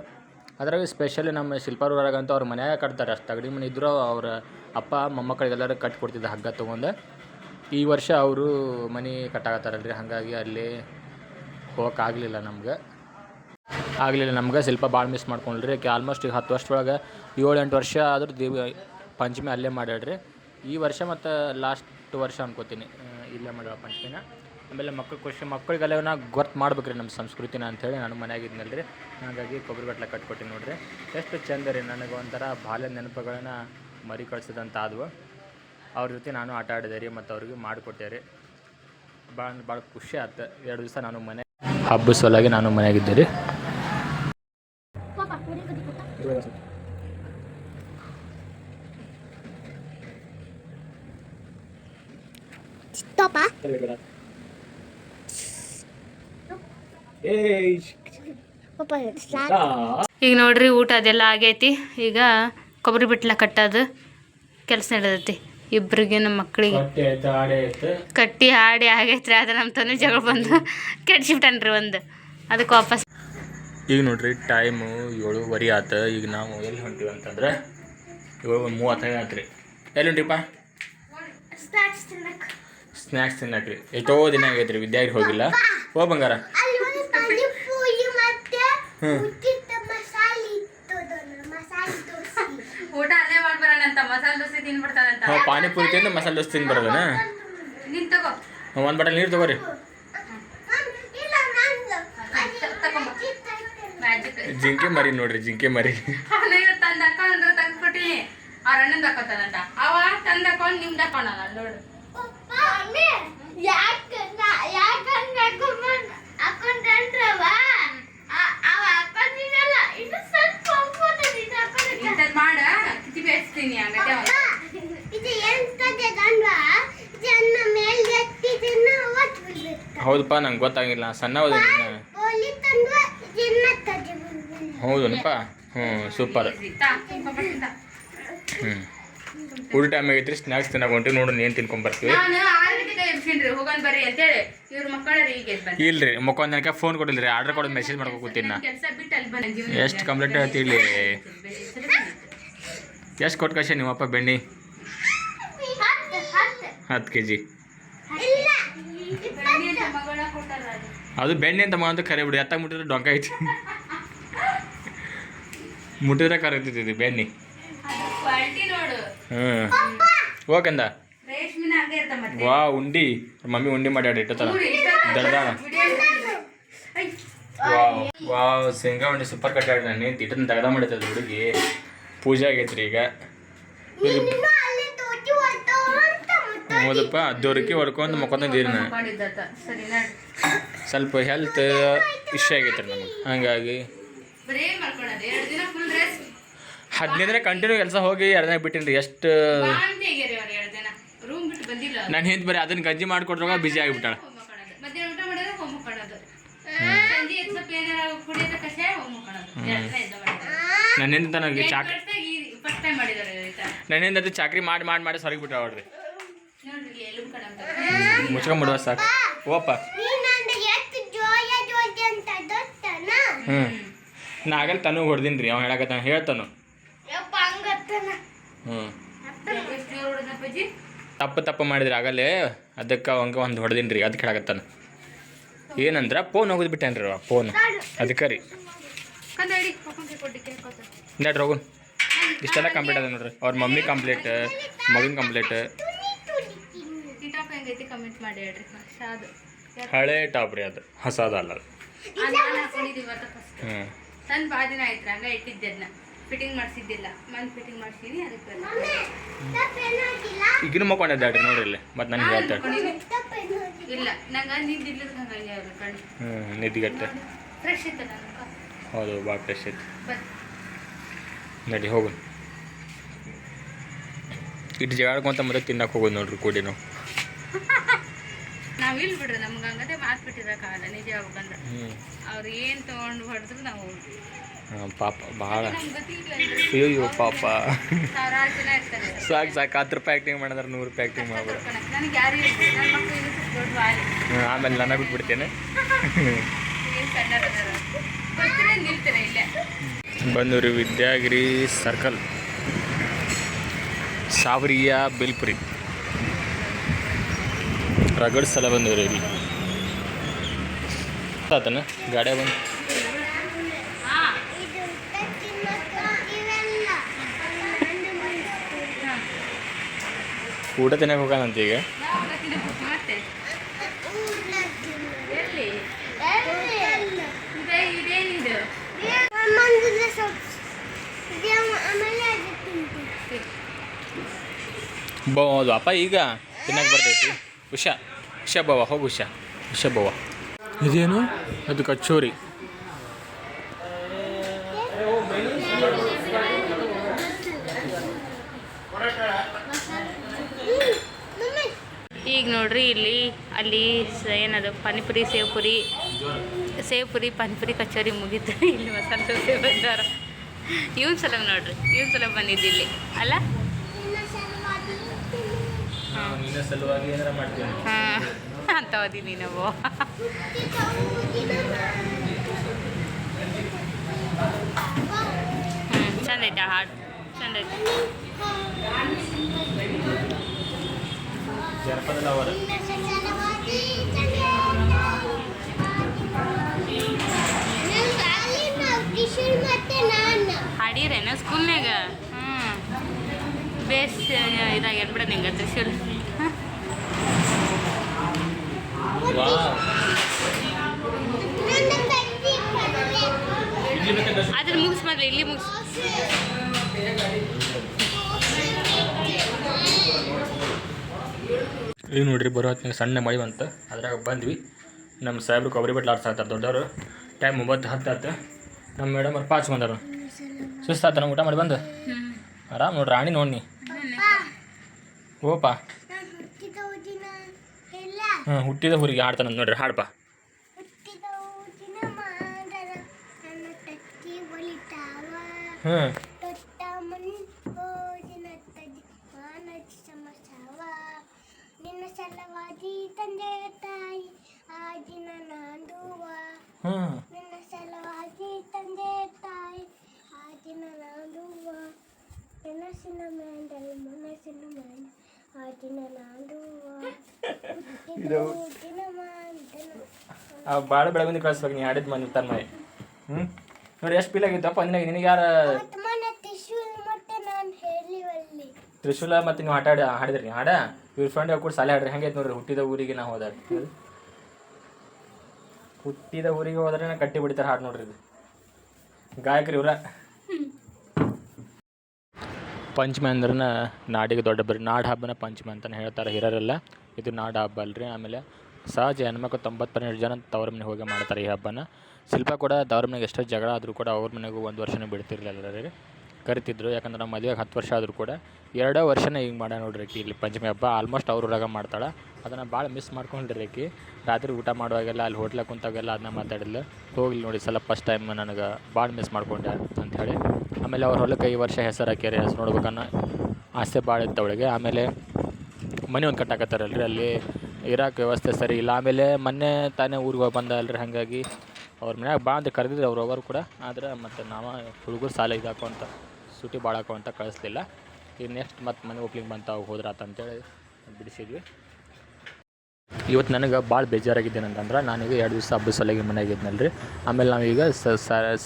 ಅದ್ರಾಗ ಸ್ಪೆಷಲಿ ನಮ್ಮ ಶಿಲ್ಪಾರೂರಾಗಂತೂ ಅವ್ರ ಮನ್ಯಾಗ ಕಟ್ತಾರೆ. ಅಷ್ಟು ತಗಡಿ ಮನೆ ಇದ್ದರೂ ಅವ್ರ ಅಪ್ಪ ಮೊಮ್ಮಕ್ಕಳಿಗೆಲ್ಲರೂ ಕಟ್ಟಿ ಕೊಡ್ತಿದ್ದ ಹಗ್ಗ ತೊಗೊಂಡು. ಈ ವರ್ಷ ಅವರು ಮನೆ ಕಟ್ಟಾಗತ್ತಾರಲ್ರಿ ಹಾಗಾಗಿ ಅಲ್ಲಿ ಹೋಗೋಕ್ಕಾಗಲಿಲ್ಲ ನಮ್ಗೆ. ಆಗಲಿಲ್ಲ ನಮ್ಗೆ, ಸ್ವಲ್ಪ ಭಾಳ ಮಿಸ್ ಮಾಡ್ಕೊಂಡ್ರಿ. ಯಾಕೆ ಆಲ್ಮೋಸ್ಟ್ ಈಗ ಹತ್ತು ವರ್ಷದೊಳಗೆ ಏಳೆಂಟು ವರ್ಷ ಆದರೂ ದೇವಿ ಪಂಚಮಿ ಅಲ್ಲೇ ಮಾಡ್ಯಾಡ್ರಿ ಈ ವರ್ಷ ಮತ್ತು ಲಾಸ್ಟ್ ವರ್ಷ ಅನ್ಕೋತೀನಿ. ಇಲ್ಲೇ ಮಾಡ್ಯಾಳ ಪಂಚಮಿನ. ಆಮೇಲೆ ಮಕ್ಕಳು ಖುಷಿ ಮಕ್ಕಳಿಗೆಲ್ಲ ಗೊತ್ತು ಮಾಡ್ಬೇಕ್ರಿ ನಮ್ಮ ಸಂಸ್ಕೃತಿನ ಅಂಥೇಳಿ ನಾನು ಮನ್ಯಾಗ ಇದ್ನಲ್ಲ ರೀ ಹಾಗಾಗಿ ಕೊಬ್ಬರಿ ಬಟ್ಲ ಕಟ್ಕೊಟ್ಟಿನಿ ನೋಡ್ರಿ. ಎಷ್ಟು ಚಂದ ರೀ ನನಗೆ ಒಂಥರ ಬಾಲ್ಯ ನೆನಪುಗಳನ್ನ ಮರಿ ಕಳಿಸಿದಂಥ ಆದವು ಅವ್ರ ಜೊತೆ ನಾನು ಆಟ ಆಡಿದೆ ರೀ ಮತ್ತು ಅವ್ರಿಗೆ ಮಾಡಿಕೊಟ್ಟೆ ರೀ. ಭಾಳ ಭಾಳ ಖುಷಿ ಆಯ್ತು ಎರಡು ದಿವಸ ನಾನು ಮನೆ ಹಬ್ಬದ ಸಲುವಾಗಿ ನಾನು ಮನೆಯಾಗಿದ್ದೆ ರೀ. ಪಾಪ ಪುರಿ ಕದಿ ಕೊಟ್ಟ ಸ್ಟಾಪ ಪಾಪ ಸಾಕು ಈಗ ನೋಡ್ರಿ ಊಟ ಅದೆಲ್ಲ ಆಗೈತಿ. ಈಗ ಕೊಬ್ಬರಿ ಬಿಟ್ಲ ಕಟ್ಟೋದು. ಕೆಲಸ ನಡೆದೈತಿ. ಇಬ್ರಿಗೆ ನಮ್ಮ ಮಕ್ಕಳಿಗೆ ಕಟ್ಟಿ ಆಡಿ ಆಗೈತ್ರಿ ಅದು ನಮ್ಮ ತನು ಜಗಳ ಬಂದು ಕೆಡ್ಸಿಬಿಟ್ಟನ್ರಿ ಒಂದು. ಅದಕ್ಕೆ ವಾಪಸ್. ಈಗ ನೋಡ್ರಿ ಟೈಮು ಏಳುವರೆ ಆತ. ಈಗ ನಾವು ಎಲ್ಲಿ ಹೊಂಟಿವಿ ಅಂತಂದ್ರೆ ಒಂದು ಮೂವತ್ತೈದು ಆತು ರೀ ಎಲ್ಲಿ ಹೊಂಟಿಪ್ಪ ಸ್ನಾಕ್ಸ್ ಸ್ನ್ಯಾಕ್ಸ್ ತಿನ್ನಕ್ಕೆ ಎಷ್ಟೋ ದಿನ ಆಗೈತ್ರಿ ವಿದ್ಯಾರ್ಥಿ ಹೋಗಿಲ್ಲ. ಓ ಬಂಗಾರ. ದೋಸೆ. ಊಟ ಅಲ್ಲೇ ಮಾಡ್ಬರೋಣಂತ ಮಸಾಲೆ ದೋಸೆ ತಿನ್ಬಿಡ್ತಾರಂತ ಹಾಂ ಪಾನಿಪುರಿ ತಿಂದು ಮಸಾಲೆ ದೋಸೆ ತಿಂದು ಬರೋದನ ನಿನ್ ತಗೋ ಒಂದು ಬಾಟಲ್ ನೀರು ತಗೋರಿ ಜಿಂಕೆ ಮರಿ ನೋಡ್ರಿ ಜಿಂಕೆ ಮರಿ ಮಾಡ್ತೀನಿ ಅವ್ರ ಅಣ್ಣಂದ್ ಹಾಕೋತಾನಂತ ಅವ ತಂದ ಹಾಕೊಂಡ್ ನಿಮ್ದು ಹಾಕೋಣಲ್ಲ ನೋಡು ಮಾಡ ಕಿತಿ ಬೇಯಿಸ್ತೀನಿ ಹೌದಪ್ಪ ನಂಗೆ ಗೊತ್ತಾಗಿಲ್ಲ. ಸಣ್ಣ ಹೌದನಪ್ಪ? ಹ್ಞೂ ಸೂಪರ್. ಹ್ಞೂ ಊಟ ಟೈಮ್ ಆಗೈತ್ರಿ ಸ್ನ್ಯಾಕ್ಸ್ ತಿನ್ನಕ್ಕೆ ಹೊಂಟಿವಿ. ನೋಡು ಏನು ತಿನ್ಕೊಂಬರ್ತೀವಿ. ಇಲ್ಲ ರೀ. ಇಲ್ರಿ ಮುಖೊಂದನಕ್ಕೆ ಫೋನ್ ಕೊಟ್ಟಿಲ್ರಿ. ಆರ್ಡರ್ ಕೊಡೋದು ಮೆಸೇಜ್ ಮಾಡ್ಕೊತೀನಿ ನಾ ಎಷ್ಟು ಕಂಪ್ಲೀಟ್ ಹೇಳ್ತೀವಿ ಎಷ್ಟು ಕೊಟ್ಟು ಕಳ್ಸಿ ನಿಮ್ಮಪ್ಪ ಬೆಣ್ಣೆ? ಹತ್ತು ಕೆ ಜಿ ಅದು. ಬೆಣ್ಣೆ ಅಂತ ಮಗಂತ ಕರೆ ಬಿಡಿ ಎತ್ತಾಗ ಮುಟ್ಟಿದ್ರೆ ಡೊಂಕ ಐತಿ. ಮುಟ್ಟಿದ್ರೆ ಕರಗ್ತೈತಿ ಇದು ಬೆಣ್ಣೆ ಹ್ಞೂ ಓಕೆಂದ ವಾ ಉಂಡಿ. ಮಮ್ಮಿ ಉಂಡಿ ಮಾಡ್ಯಾಡ ಇಟ್ಟತಾರ ದಡದಾಣ ವಾವ್ ಶೇಂಗಾ ಉಂಡಿ ಸೂಪರ್ ಕಟ್ಟಾಡ ನಾನು ಇಟ್ಟನ್ ದಗದ ಮಾಡಿರ್ತದ ಹುಡುಗಿ. ಪೂಜೆ ಆಗೈತ್ರಿ ಈಗ ನೀನು ಅಲ್ಲಿ ತೋಟಿ ಹೊರ್ಟೋರು ಅಂತ ಮತ್ತೆ ಹೌದಪ್ಪ ಅದ್ದೋರಕ್ಕೆ ಹೊಡ್ಕೊಂಡು ಮಕ್ಕೊಂದಿದ್ದೀರಿ ನಾ ಮಾಡಿದ್ದತ್ತ. ಸ್ವಲ್ಪ ಹೆಲ್ತ್ ಇಶ್ಯೂ ಆಗೈತೆ ರೀ ನಮಗೆ. ಹಾಗಾಗಿ ಹದಿನೈದು ದಿನ ಕಂಟಿನ್ಯೂ ಕೆಲಸ ಹೋಗಿ ಎರಡು ದಿನ ಬಿಟ್ಟಿನಿ ರೀ. ಎಷ್ಟು ನಾನು ಹಿಂದೆ ಬರೀ ಅದನ್ನ ಗಂಜಿ ಮಾಡಿಕೊಟ್ರಾಗ ಬಿಜಿ ಆಗಿಬಿಟ್ಟಾಳ. ನನ್ನಿಂದ ನನಗೆ ಚಾಕ್ರಿ. ನನ್ನಿಂದ ಅದು ಚಾಕ್ರಿ ಮಾಡಿ ಮಾಡಿ ಮಾಡಿ ಸೊರಗಿ ಮುಚ್ಕೊಂಬಿಡುವ ಸಾಕು. ಓಪ. ಹ್ಞೂ ನಾ ಆಗಲ್ಲ ತನು ಹೊಡ್ದೀನಿ ರೀ ಅವ ಹೇಳಕತ್ತಾನ ಹೇಳ್ತಾನು. ಹ್ಞೂ ತಪ್ಪು ತಪ್ಪು ಮಾಡಿದ್ರಿ ಆಗಲ್ಲೇ ಅದಕ್ಕೆ ಅವಂಗೆ ಒಂದು ಹೊಡೆದೀನಿ ರೀ ಅದಕ್ಕೆ ಹೇಳಕತ್ತಾನ. ಏನಂದ್ರೆ ಫೋನ್ ಹೋಗೋದು ಬಿಟ್ಟೇನ್ರಿ ಅವ ಫೋನ್ ಅದಕ್ಕೆ ರೀ. ಹೋಗು. ನಡ್ರಿ ಹೋಗುನ್ ಇಷ್ಟೆಲ್ಲ ಕಂಪ್ಲೀಟ್ ಅದ ನೋಡ್ರಿ. ಅವ್ರ ಮಮ್ಮಿ ಕಂಪ್ಲೀಟ್ ಮಗನ್ ಕಂಪ್ಲೀಟ್ ತುನಿ ತುನಿ ತಿನ್ನು ಈ ಟಾಪ್ ಹೆಂಗೈತಿ ಕಮೆಂಟ್ ಮಾಡಿ ಹೇಳ್ರಿ. ಶಾದು ಹಳೆ ಟಾಪ್ ರೀ ಅದು. ಹೊಸದಲ್ಲ ಅದು ನಾನು ಹಾಕೊಂಡಿದ್ದು ಇವತ್ತು ಫಸ್ಟ್ ಹ್ಞೂ ತಂದು ಭಾಳ ದಿನ ಆಯ್ತು ಹಂಗ ಇಟ್ಟಿದ್ದೆ ಅದನ್ನ ಫಿಟ್ಟಿಂಗ್ ಮಾಡಿಸಿದ್ದಿಲ್ಲ. ಮನ್ ಫಿಟ್ಟಿಂಗ್ ಮಾಡ್ಸಿನಿ ಅದಕ್ಕೆ ಈಗಿನ ಮಕ್ಕೊಂಡಿದ್ದೆ ಈಗಿನ ನೋಡಿ ನೋಡ್ರಿ ಇಲ್ಲಿ. ಮತ್ತೆ ನನಗೆ ಹೇಳ್ತಾಳೆ ಇಲ್ಲ ನಂಗೆ ನಿದ್ದೆ ಇಲ್ಲದ ಹಂಗಾಗಿ ಅವ್ರು ಕಣ್ಣು ಹ್ಞೂ ನಿದ್ದಿಗಟ್ಟೆ ಫ್ರೆಶ್ ಇತ್ತು ನನಗೆ ಹೌದು ಭಾಳ ಫ್ರೆಶ್ ಇತ್ತು ನಡಿ ಹೋಗು ಇಟ್ಟು ಜಗಾಡ್ಕೊಂತ ಮತ್ತೆ ತಿನ್ನಕ್ಕೆ ಹೋಗೋದು ನೋಡ್ರಿ ಕೂಡಿ ನಾವು ನಾವು ಇಲ್ ಬಿಡ್ರಿ ನಮ್ಗೆ ಹಂಗದೆ ಮಾತ್ ಬಿಟ್ಟಿರೋಕ್ಕಾಗಲ್ಲ ನಿಜ ಹ್ಞೂ ಅವ್ರು ಏನ್ ತೊಗೊಂಡು ಹೊಡೆದ್ರು ನಾವು ಪಾಪ ಭಾಳ. ನಮ್ಗೆ ಅಯ್ಯೋ ಪಾಪ. ಸಾಕು ಸಾಕು ಹತ್ತು ರೂಪಾಯಿ ಆ್ಯಕ್ಟಿಂಗ್ ಮಾಡಿದ್ರೆ ನೂರು ರೂಪಾಯಿ ಆ್ಯಕ್ಟಿಂಗ್ ಮಾಡ್ಬೋದು. ಆಮೇಲೆ ನನ್ನ ಬಿಟ್ಬಿಡ್ತೇನೆ. ಬಂದೂರಿ ವಿದ್ಯಾಗಿರಿ ಸರ್ಕಲ್. ಸಾವರಿಯ ಬಿಲ್ಪುರಿ. ರಗಡ್ ಸಲ ಬಂದವ್ರಿ ಇಲ್ಲಿ. ಆತನ? ಗಾಡಿ ಬಂದು. ಊಟ ತಿನ್ನಕ್ಕೆ ಹೋಗಲ್ಲಂತ ಈಗ? ಬಾಪ ಈಗ ತಿನ್ನಕ್ಕೆ ಬರ್ತೈತಿ. ಉಷಾ ಉಷಭವ ಬವ ಹೋಗು ಉಷಾ ಉಷಭವ ಬವ. ಇದೇನು? ಅದು ಕಚೋರಿ. ಈಗ ನೋಡ್ರಿ ಇಲ್ಲಿ ಅಲ್ಲಿ ಏನದು ಪಾನಿಪುರಿ ಸೇವ್ ಪುರಿ ಸೇವ್ ಪುರಿ ಪಾನಿಪುರಿ ಕಚೋರಿ ಮುಗೀತು. ಇಲ್ಲಿ ಮಸಾಲೆ ದೋಸೆ ಬಂದಾರ ಇವ್ನ ಸಲ ನೋಡ್ರಿ ಇವ್ನ ಸಲ ಬಂದಿದ್ದು ಇಲ್ಲಿ ಅಲ್ಲ? ನಿನ್ನ ಸಲುವಾಗಿ ಏನಾರ ಮಾಡ್ತೀನಿ ಹಾಂ ಅಂತ ನಾವು. ಚಂದ ಐತೆ ಹಾಡು. ಚಂದ ಐತೆ. ಜನಪದ ಹಾಡಿರೇನ ಸ್ಕೂಲ್ನಾಗ ಹ್ಞೂ ಬೇಸ್ ಇದಾಗ ಬಿಡ ನಿಂಗೆ ತ್ರಿಶೂಲ್ ಅದನ್ನ ಮುಗಿಸ್ ಮೊದ್ಲು ಇಲ್ಲಿ ಮುಗಿಸ್. ಈಗ ನೋಡ್ರಿ ಬರೋ ಹೊತ್ತಿನಾಗ ಸಣ್ಣ ಮಳೆ ಬಂತು. ಅದ್ರಾಗ ಬಂದ್ವಿ. ನಮ್ಮ ಸಾಹೇಬ್ರು ಕೊಬ್ಬರಿ ಬಟ್ಲು ಆಡ್ಸಾಕ್ತಾರೆ ದೊಡ್ಡವರು. ಟೈಮ್ ಒಂಬತ್ತು ಹತ್ತು ಆತು ನಮ್ಮ ಮೇಡಮ್ ಅವ್ರು ಪಾಚ್ ಬಂದರು. ಸುಸ್ತಾತ ನಮ್ಮ ಊಟ ಮಾಡಿ ಬಂದು. ಆರಾಮ್ ನೋಡ್ರಿ ರಾಣಿ ನೋಡಿ ಓಪ. ನಾನು ಹುಟ್ಟಿದ ಊರಿಗೆ ಹಾಡ್ತಾನೆ ನೋಡ್ರಿ ಹಾಡ್ಪ. ಹುಟ್ಟಿದ ಊದಿನ ಮಾಡರ ಭಾಳ ಬೆಳಗ್ಗೆ ಕಳಿಸ್ಬೇಕು ನೀ ಆಡಿದ ಮನೆ ತನ್ನ ಮನೆ. ಹ್ಞೂ ನೋಡಿ ಎಷ್ಟು ಪೀಲ್ ಆಗಿತ್ತಪ್ಪ ಅಂದ್ರೆ ನಿನಗೆ ಯಾರು ತ್ರಿಶೂಲ ಮತ್ತೆ ನಾನು ಹೇಳಿವಲ್ಲಿ. ತ್ರಿಶೂಲ ಮತ್ತು ನೀವು ಆಟ ಆಡಿ ಹಾಡಿದ್ರಿ ಹಾಡ? ಇವ್ರ ಫ್ರೆಂಡ್ ಕೂಡ ಸಾಲೆ ಆಡ್ರಿ ಹೆಂಗೈತೆ ನೋಡ್ರಿ ಹುಟ್ಟಿದ ಊರಿಗೆ ನಾ ಹೋದ ಹುಟ್ಟಿದ ಊರಿಗೆ ಹೋದ್ರೆ ಕಟ್ಟಿ ಬಿಡ್ತಾರೆ ಹಾಡು ನೋಡ್ರಿ ಇದು. ಗಾಯಕ್ರಿ ಇವ್ರ. ಪಂಚಮಿ ಅಂದ್ರೆ ನಾಡಿಗೆ ದೊಡ್ಡ ಬರೀ ನಾಡ ಹಬ್ಬನ ಪಂಚಮಿ ಅಂತಲೇ ಹೇಳ್ತಾರೆ ಹಿರಿಯರೆಲ್ಲ. ಇದು ನಾಡ ಹಬ್ಬ ಅಲ್ರಿ. ಆಮೇಲೆ ಸಹಜ ಹೆಣ್ಮಕ್ಳು ತೊಂಬತ್ತೆರಡು ಜನ ತವ್ರ ಮನೆಗೆ ಹೋಗಿ ಮಾಡ್ತಾರೆ ಈ ಹಬ್ಬನ. ಶಿಲ್ಪ ಕೂಡ ತವ್ರ ಮನೆಗೆ ಎಷ್ಟೋ ಜಗಳ ಆದರೂ ಕೂಡ ಅವ್ರ ಮನೆಗೂ ಒಂದು ವರ್ಷನೂ ಬಿಡ್ತಿರ್ಲಿಲ್ಲ ರೀ ಕರಿತಿದ್ರು. ಯಾಕಂದ್ರೆ ನಮ್ಮ ಮದುವೆಗೆ ಹತ್ತು ವರ್ಷ ಆದರೂ ಕೂಡ ಎರಡೇ ವರ್ಷನೇ ಹಿಂಗೆ ಮಾಡ ನೋಡ್ರಿ ಆಕಿ ಇಲ್ಲಿ ಪಂಚಮಿ ಹಬ್ಬ ಆಲ್ಮೋಸ್ಟ್ ಅವ್ರ ಊರಾಗ ಮಾಡ್ತಾಳೆ. ಅದನ್ನು ಭಾಳ ಮಿಸ್ ಮಾಡ್ಕೊಂಡ್ರಿ ಆಕಿ ರಾತ್ರಿ ಊಟ ಮಾಡುವಾಗೆಲ್ಲ ಅಲ್ಲಿ ಹೋಟ್ಲಾಗ ಕುಂತಾಗೆಲ್ಲ ಅದನ್ನ ಮಾತಾಡಿಲ್ಲ ಹೋಗಿಲ್ಲ ನೋಡಿ ಸಲ ಫಸ್ಟ್ ಟೈಮ್ ನನಗೆ ಭಾಳ ಮಿಸ್ ಮಾಡ್ಕೊಂಡೆ ಅಂತ ಹೇಳಿ. ಆಮೇಲೆ ಅವ್ರ ಹೊಲಕ್ಕೆ ಈ ವರ್ಷ ಹೆಸರು ಹಾಕ್ಯಾರ, ಹೆಸರು ನೋಡ್ಬೇಕನ್ನೋ ಆಸೆ ಭಾಳ ಇತ್ತು ಅವಳಿಗೆ. ಆಮೇಲೆ ಮನೆ ಒಂದು ಕಟ್ಟಾಕತ್ತಾರಲ್ರಿ, ಅಲ್ಲಿ ಇರೋಕೆ ವ್ಯವಸ್ಥೆ ಸರಿ ಇಲ್ಲ. ಆಮೇಲೆ ಮೊನ್ನೆ ತಾನೇ ಊರಿಗೆ ಹೋಗಿ ಬಂದ ಅಲ್ರಿ ಹಾಗಾಗಿ ಅವ್ರ ಮನ್ಯಾಗ ಭಾಳ ಅಂತ ಕರೆದಿದ್ರು ಅವ್ರು ಹೋಗೋರು ಕೂಡ. ಆದ್ರೆ ಮತ್ತು ನಾವು ಹುಡುಗರು ಸಾಲ ಇದಾಕೋ ಅಂತ ಸೂಟಿ ಭಾಳ ಹಾಕೋ ಅಂತ ಕಳಿಸ್ಲಿಲ್ಲ. ಈಗ ನೆಕ್ಸ್ಟ್ ಮತ್ತೆ ಮನೆ ಓಪ್ಲಿಂಗ್ ಬಂತ ಹೋದ್ರಾತ ಅಂತೇಳಿ ಬಿಡಿಸಿದ್ವಿ. ಇವತ್ತು ನನಗೆ ಭಾಳ ಬೇಜಾರಾಗಿದ್ದೇನೆ ಅಂತಂದ್ರೆ ನಾನೀಗ ಎರಡು ದಿವಸ ಹಬ್ಬದ ಸಲಗಿ ಇದ್ನಲ್ಲ ರೀ ಆಮೇಲೆ ನಾವೀಗ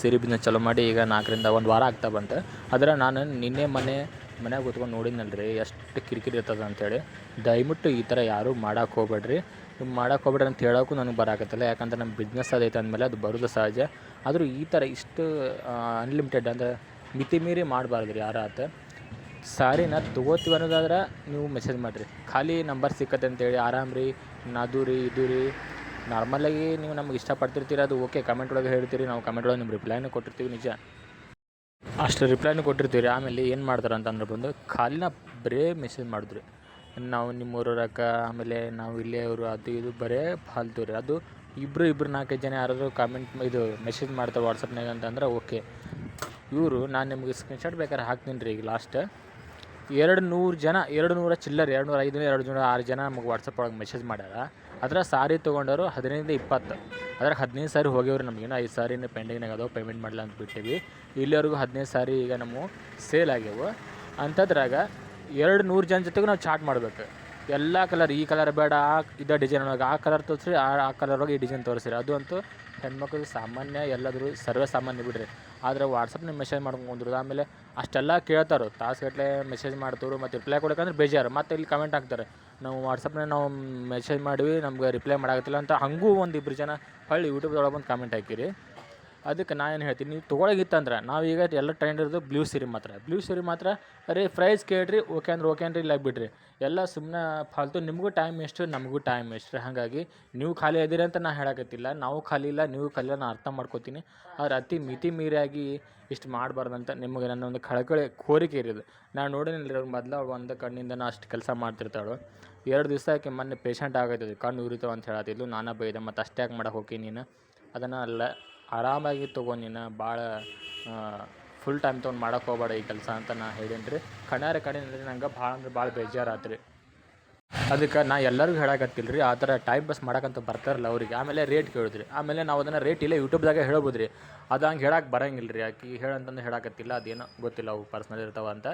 ಸಿರಿ ಬಿಸ್ನೆಸ್ ಚಲೋ ಮಾಡಿ ಈಗ ನಾಲ್ಕರಿಂದ ಒಂದು ವಾರ ಆಗ್ತಾ ಬಂತು. ಆದರೆ ನಾನು ನಿನ್ನೆ ಮನೆ, ಮನ್ಯಾಗ ಕೂತ್ಕೊಂಡು ರೀ ಎಷ್ಟು ಕಿರಿಕಿರಿ ಇರ್ತದೆ ಅಂತೇಳಿ. ದಯವಿಟ್ಟು ಈ ಥರ ಯಾರೂ ಮಾಡಕ್ಕೆ ಹೋಗ್ಬೇಡ್ರಿ. ನೀವು ಮಾಡಕ್ಕೆ ಹೋಗ್ಬೇಡ್ರಿ ಅಂತ ಹೇಳೋಕ್ಕೂ ನನಗೆ ಬರೋಕತ್ತಲ್ಲ ಯಾಕಂದ್ರೆ ನಮ್ಮ ಬಿಸ್ನೆಸ್ ಅದೈತೆ ಅಂದಮೇಲೆ ಅದು ಬರೋದು ಸಹಜ. ಆದರೂ ಈ ಥರ ಇಷ್ಟು ಅನ್ಲಿಮಿಟೆಡ್ ಅಂದರೆ ಮಿತಿ ಮೀರಿ ಮಾಡಬಾರ್ದು ರೀ ಯಾರ ಆತ ಸಾರಿನ ತೊಗೋತೀವಿ ಅನ್ನೋದಾದ್ರೆ ನೀವು ಮೆಸೇಜ್ ಮಾಡಿರಿ. ಖಾಲಿ ನಂಬರ್ ಸಿಕ್ಕತ್ತೆ ಅಂತೇಳಿ ಆರಾಮ್ ರೀ ಅದು ರೀ ಇದು ರೀ ನಾರ್ಮಲಾಗಿ ನೀವು ನಮ್ಗೆ ಇಷ್ಟಪಡ್ತಿರ್ತೀರ, ಅದು ಓಕೆ ಕಮೆಂಟ್ ಒಳಗೆ ಹೇಳ್ತೀರಿ, ನಾವು ಕಮೆಂಟ್ ಒಳಗೆ ನಿಮ್ಮ ರಿಪ್ಲೈನೂ ಕೊಟ್ಟಿರ್ತೀವಿ, ನಿಜ. ಅಷ್ಟು ರಿಪ್ಲೈನೂ ಕೊಟ್ಟಿರ್ತೀವಿ ಆಮೇಲೆ ಏನು ಮಾಡ್ತಾರೆ ಅಂತಂದ್ರೆ ಬಂದು ಖಾಲಿನ ಬರೇ ಮೆಸೇಜ್ ಮಾಡಿದ್ರಿ. ನಾವು ನಿಮ್ಮ ಊರಕ್ಕ ಆಮೇಲೆ ನಾವು ಇಲ್ಲೇ ಅವರು ಅದು ಇದು, ಬರೇ ಫಾಲ್ತು ರೀ. ಅದು ಇಬ್ಬರು ಇಬ್ಬರು ನಾಲ್ಕೈದು ಜನ ಯಾರಾದರೂ ಕಾಮೆಂಟ್ ಇದು ಮೆಸೇಜ್ ಮಾಡ್ತಾರೆ ವಾಟ್ಸಪ್ನಾಗ ಅಂತಂದ್ರೆ ಓಕೆ ಇವರು ನಾನು ನಿಮಗೆ ಸ್ಕ್ರೀನ್ಶಾಟ್ ಬೇಕಾದ್ರೆ ಹಾಕ್ತೀನಿ ರೀ ಈಗ ಲಾಸ್ಟ್ ಎರಡು ನೂರು ಜನ ಎರಡು ನೂರ ಚಿಲ್ಲರ್ ಎರಡು ನೂರ ಐದು ಎರಡು ನೂರ ಆರು ಜನ ನಮಗೆ ವಾಟ್ಸಪ್ ಒಳಗೆ ಮೆಸೇಜ್ ಮಾಡ್ಯಾರ. ಅದರ ಸಾರಿ ತೊಗೊಂಡವರು ಹದಿನೈದು ಇಪ್ಪತ್ತು. ಅದ್ರಾಗ ಹದಿನೈದು ಸಾರಿ ಹೋಗ್ಯವ್ರಿ ನಮಗೇನು ಐದು ಸಾರಿನ ಪೆಂಡಿಂಗ್ನಾಗ ಅದಾವೆ ಪೇಮೆಂಟ್ ಮಾಡಲ್ಲ ಅಂತ ಬಿಟ್ಟಿವಿ. ಇಲ್ಲಿವರೆಗೂ ಹದಿನೈದು ಸಾರಿ ಈಗ ನಮ್ಮ ಸೇಲ್ ಆಗ್ಯವು. ಅಂಥದ್ರಾಗ ಎರಡು ನೂರು ಜನ ಜೊತೆಗೂ ನಾವು ಚಾಟ್ ಮಾಡಬೇಕು. ಎಲ್ಲ ಕಲರ್ ಈ ಕಲರ್ ಬೇಡ, ಆ ಇದ ಡಿಸೈನ್ ಒಳಗೆ, ಆ ಕಲರ್ ತೋರಿಸ್ರಿ, ಆ ಆ ಕಲರ್ ಒಳಗೆ ಈ ಡಿಸೈನ್ ತೋರಿಸ್ರಿ. ಅದು ಅಂತೂ ಹೆಣ್ಮಕ್ಳು ಸಾಮಾನ್ಯ ಎಲ್ಲಾದರೂ ಸರ್ವೇ ಸಾಮಾನ್ಯ ಬಿಡ್ರಿ. ಆದರೆ ವಾಟ್ಸಪ್ನ ಮೆಸೇಜ್ ಮಾಡ್ಕೊಂಡು ಆಮೇಲೆ ಅಷ್ಟೆಲ್ಲ ಕೇಳ್ತಾರೆ. ತಾಸುಗಟ್ಟಲೆ ಮೆಸೇಜ್ ಮಾಡ್ತವ್ರು ಮತ್ತು ರಿಪ್ಲೈ ಕೊಡೋಕಂದ್ರೆ ಬೇಜಾರು. ಮತ್ತು ಇಲ್ಲಿ ಕಮೆಂಟ್ ಹಾಕ್ತಾರೆ. ನಾವು ವಾಟ್ಸಪ್ನ ನಾವು ಮೆಸೇಜ್ ಮಾಡಿವಿ, ನಮ್ಗೆ ರಿಪ್ಲೈ ಮಾಡಾಕತ್ತಿಲ್ಲ ಅಂತ ಹಾಗೂ ಒಂದು ಇಬ್ಬರು ಜನ ಹೊಳ್ಳಿ ಯೂಟ್ಯೂಬ್ದೊಳಗೆ ಬಂದು ಕಾಮೆಂಟ್ ಹಾಕಿರಿ. ಅದಕ್ಕೆ ನಾ ಏನು ಹೇಳ್ತೀನಿ, ನೀವು ತೊಗೊಳಗಿತ್ತಂದ್ರೆ ನಾವೀಗ ಎಲ್ಲ ಟ್ರೆಂಡ್ ಇರೋದು ಬ್ಲೂ ಸೀರೆ ಮಾತ್ರ. ಬ್ಲೂ ಸೀರೆ ಮಾತ್ರ ಅರೆ ಪ್ರೈಸ್ ಕೇಳ್ರಿ ಓಕೆ ಅಂದ್ರೆ ಓಕೆ ಅಂದ್ರೆ ಇಲ್ಲ ಬಿಡ್ರಿ. ಎಲ್ಲ ಸುಮ್ಮನೆ ಫಾಲ್ತು, ನಿಮಗೂ ಟೈಮ್ ಎಷ್ಟು, ನಮಗೂ ಟೈಮ್ ಎಷ್ಟು ಹಾಗಾಗಿ ನೀವು ಖಾಲಿ ಇದ್ದೀರಿ ಅಂತ ನಾ ಹೇಳಕತ್ತಿಲ್ಲ. ನಾವು ಖಾಲಿ ಇಲ್ಲ, ನೀವು ಖಾಲಿ ನಾನು ಅರ್ಥ ಮಾಡ್ಕೋತೀನಿ. ಆದ್ರೆ ಅತಿ ಮಿತಿ ಮೀರಿಯಾಗಿ ಇಷ್ಟು ಮಾಡಬಾರ್ದಂತ ನಿಮಗೆ ನನ್ನ ಒಂದು ಕಳಕಳಿ ಕೋರಿಕೆ ಇರೋದು. ನಾನು ನೋಡಿನಿಲ್ಲ ಅವಳು ಒಂದು ಕಣ್ಣಿಂದ ಅಷ್ಟು ಕೆಲಸ ಮಾಡ್ತಿರ್ತಾಳು. ಎರಡು ದಿವಸ ಆಕೆ ಮೊನ್ನೆ ಪೇಷಂಟ್ ಆಗೈತದೆ ಕಣ್ಣು ಉರಿತಾವ ಅಂತ ಹೇಳತ್ತಿದ್ಲು ನಾನು ಬೈದೆ, ಮತ್ತು ಅಷ್ಟೇ ಯಾಕೆ ಮಾಡೋಕೆ ಹೋಗಿ ನೀನು? ಅದನ್ನು ಅಲ್ಲ ಆರಾಮಾಗಿ ತೊಗೊ ನೀನು, ಭಾಳ ಫುಲ್ ಟೈಮ್ ತೊಗೊಂಡು ಮಾಡಕ್ಕೆ ಹೋಗ್ಬೇಡ ಈ ಕೆಲಸ ಅಂತ ನಾ ಹೇಳೀನಿ ರೀ ಕಣ್ಣಾರೆ ಕಡೆ ನಂಗೆ ಭಾಳ ಅಂದ್ರೆ ಭಾಳ ಬೇಜಾರಾತ್ರಿ. ಅದಕ್ಕೆ ನಾ ಎಲ್ಲರಿಗೂ ಹೇಳಕತ್ತಿಲ್ಲ ರೀ ಆ ಥರ ಟೈಮ್ ಪಾಸ್ ಮಾಡಕ್ಕಂತ ಬರ್ತಾರಲ್ಲ ಅವ್ರಿಗೆ, ಆಮೇಲೆ ರೇಟ್ ಕೇಳಿದ್ರಿ. ಆಮೇಲೆ ನಾವು ಅದನ್ನು ರೇಟ್ ಇಲ್ಲ ಯೂಟ್ಯೂಬ್ದಾಗ ಹೇಳ್ಬೋದು ರೀ ಅದು ಹಂಗೆ ಹೇಳಕ್ಕೆ ಬರಂಗಿಲ್ಲ ರೀ ಆಕೆ ಹೇಳಂತಂದು ಹೇಳಕತ್ತಿಲ್ಲ, ಅದೇನೋ ಗೊತ್ತಿಲ್ಲ ಅವು ಪರ್ಸ್ನಲ್ ಇರ್ತಾವ ಅಂತ.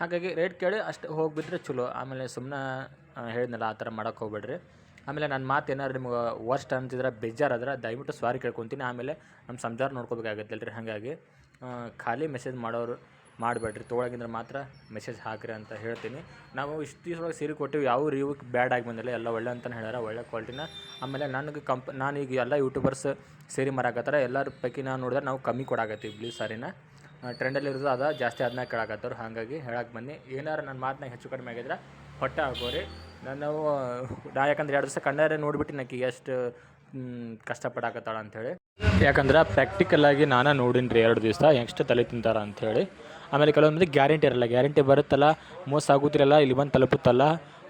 ಹಾಗಾಗಿ ರೇಟ್ ಕೇಳಿ ಅಷ್ಟು ಹೋಗಿಬಿಟ್ರೆ ಚಲೋ. ಆಮೇಲೆ ಸುಮ್ಮನೆ ಹೇಳಿದ್ನಲ್ಲ ಆ ಥರ ಮಾಡಕ್ಕೆ ಹೋಗ್ಬೇಡ್ರಿ. ಆಮೇಲೆ ನನ್ನ ಮಾತು ಏನಾರು ನಿಮ್ಗೆ ವರ್ಸ್ಟ್ ಅಂತಿದ್ರೆ ಬೇಜಾರಾದ್ರೆ ದಯವಿಟ್ಟು ಸಾರಿ ಕೇಳ್ಕೊತೀನಿ. ಆಮೇಲೆ ನಮ್ಮ ಸಂಸಾರ ನೋಡ್ಕೋಬೇಕಾಗತ್ತಲ್ಲ ಹಾಗಾಗಿ ಖಾಲಿ ಮೆಸೇಜ್ ಮಾಡೋರು ಮಾಡಬೇಡ್ರಿ. ತೊಗೊಳಗಿಂದ್ರೆ ಮಾತ್ರ ಮೆಸೇಜ್ ಹಾಕ್ರಿ ಅಂತ ಹೇಳ್ತೀನಿ. ನಾವು ಇಷ್ಟು ದಿವ್ಸೊಳಗೆ ಸೀರೆ ಕೊಟ್ಟಿವಿ, ಯಾವ ರಿವ್ಯೂ ಬ್ಯಾಡ್ ಆಗಿ ಬಂದಿಲ್ಲ, ಎಲ್ಲ ಒಳ್ಳೆ ಅಂತಲೇ ಹೇಳ್ಯಾರ, ಒಳ್ಳೆ ಕ್ವಾಲಿಟಿನ ಆಮೇಲೆ ನನಗೆ ಕಂಪ್ ನಾನು ಈಗ ಎಲ್ಲ ಯೂಟ್ಯೂಬರ್ಸ್ ಸೇರಿ ಮಾರಾಕತ್ತಾರ, ಎಲ್ಲರ ಪೈಕಿ ನಾನು ನೋಡಿದ್ರೆ ನಾವು ಕಮ್ಮಿ ಕೊಡಾಕತ್ತೀವಿ ಬ್ಲೂ ಸಾರಿನ ಟ್ರೆಂಡಲ್ಲಿ ಇರೋದು ಅದ, ಜಾಸ್ತಿ ಅದನ್ನ ಕೇಳಾಕತ್ತವ್ರು, ಹಾಗಾಗಿ ಹೇಳಕ್ಕೆ ಬನ್ನಿ ಏನಾರು ನನ್ನ ಮಾತನ್ನ ಹೆಚ್ಚು ಕಡಿಮೆ ಆಗಿದ್ರೆ ಹೊಟ್ಟೆ ಹಾಕೋರಿ ನಾನು ಯಾಕಂದ್ರೆ ಎರಡು ದಿವಸ ಕಣ್ಣಾರೆ ನೋಡ್ಬಿಟ್ಟು ನನಗೆ ಎಷ್ಟು ಕಷ್ಟಪಡಾಕತ್ತಾಳ ಅಂಥೇಳಿ. ಯಾಕಂದ್ರೆ ಪ್ರಾಕ್ಟಿಕಲಾಗಿ ನಾನು ನೋಡಿನಿ ರೀ ಎರಡು ದಿವಸ ಎಷ್ಟು ತಲೆ ತಿಂತಾರ ಅಂಥೇಳಿ. ಆಮೇಲೆ ಕೆಲವೊಂದು ಗ್ಯಾರಂಟಿ ಇರಲ್ಲ ಗ್ಯಾರಂಟಿ ಬರುತ್ತಲ್ಲ, ಮೋಸ ಆಗುತ್ತಿರಲ್ಲ, ಇಲ್ಲಿ ಬಂದು ತಲುಪುತ್ತಲ್ಲ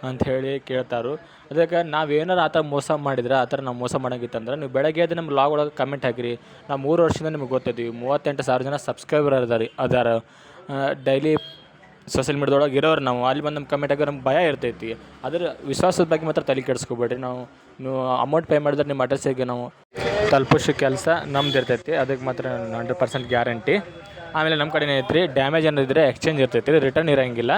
ಅಂಥೇಳಿ ಕೇಳ್ತಾರು. ಅದಕ್ಕೆ ನಾವೇನಾರು ಆ ಥರ ಮೋಸ ಮಾಡಿದ್ರೆ, ಆ ಥರ ನಾವು ಮೋಸ ಮಾಡೋಂಗಿತ್ತಂದ್ರೆ ನೀವು ಬೆಳಗ್ಗೆ ಎದ್ದು ನಮ್ಮ ಲಾಗ್ ಒಳಗೆ ಕಮೆಂಟ್ ಹಾಕಿರಿ. ನಾವು ಮೂರು ವರ್ಷದಿಂದ ನಿಮ್ಗೆ ಗೊತ್ತಿದ್ದೀವಿ ಮೂವತ್ತೆಂಟು ಸಾವಿರ ಜನ ಸಬ್ಸ್ಕ್ರೈಬರ್ ಅದಾರಿ ಅದಾರ. ಡೈಲಿ ಸೋಷಿಯಲ್ ಮೀಡಿಯಾದೊಳಗೆ ಇರೋರು, ನಾವು ಅಲ್ಲಿ ಬಂದು ನಮ್ಮ ಕಮೆಂಟ್ ಆಗಿ ನಮ್ಗೆ ಭಯ ಇರ್ತೈತಿ. ಅದ್ರ ವಿಶ್ವಾಸದ ಬಗ್ಗೆ ಮಾತ್ರ ತಲೆ ಕೆಡಿಸ್ಕೊಬೇಡ್ರಿ. ನಾವು, ನೀವು ಅಮೌಂಟ್ ಪೇ ಮಾಡಿದ್ರೆ ನಿಮ್ಮ ಅಡ್ರೆಸ್ಸಿಗೆ ನಾವು ತಲುಪಿಸೋ ಕೆಲಸ ನಮ್ದು ಇರ್ತೈತಿ. ಅದಕ್ಕೆ ಮಾತ್ರ ಹಂಡ್ರೆಡ್ ಪರ್ಸೆಂಟ್ ಗ್ಯಾರಂಟಿ ಆಮೇಲೆ ನಮ್ಮ ಕಡೆನೇ ಐತ್ರಿ ಡ್ಯಾಮೇಜ್ ಏನಾದ್ರೆ ಎಕ್ಸ್ಚೇಂಜ್ ಇರ್ತೈತಿ. ರಿಟರ್ನ್ ಇರೋಂಗಿಲ್ಲ.